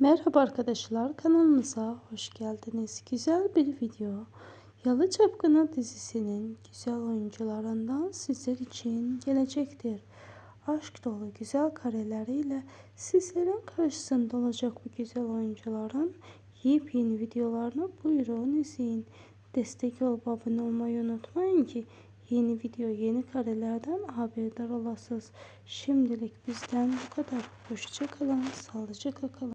Merhaba arkadaşlar kanalımıza hoş geldiniz. Güzel bir video. Yalı Çapkını dizisinin güzel oyuncularından sizler için gelecektir. Aşk dolu güzel kareleriyle sizlerin karşısında olacak bu güzel oyuncuların yepyeni videolarını buyurun izleyin. Destek olup abone olmayı unutmayın ki yeni video yeni karelerden haberdar olasınız. Şimdilik bizden bu kadar. Hoşçakalın, sağlıcakla kalın.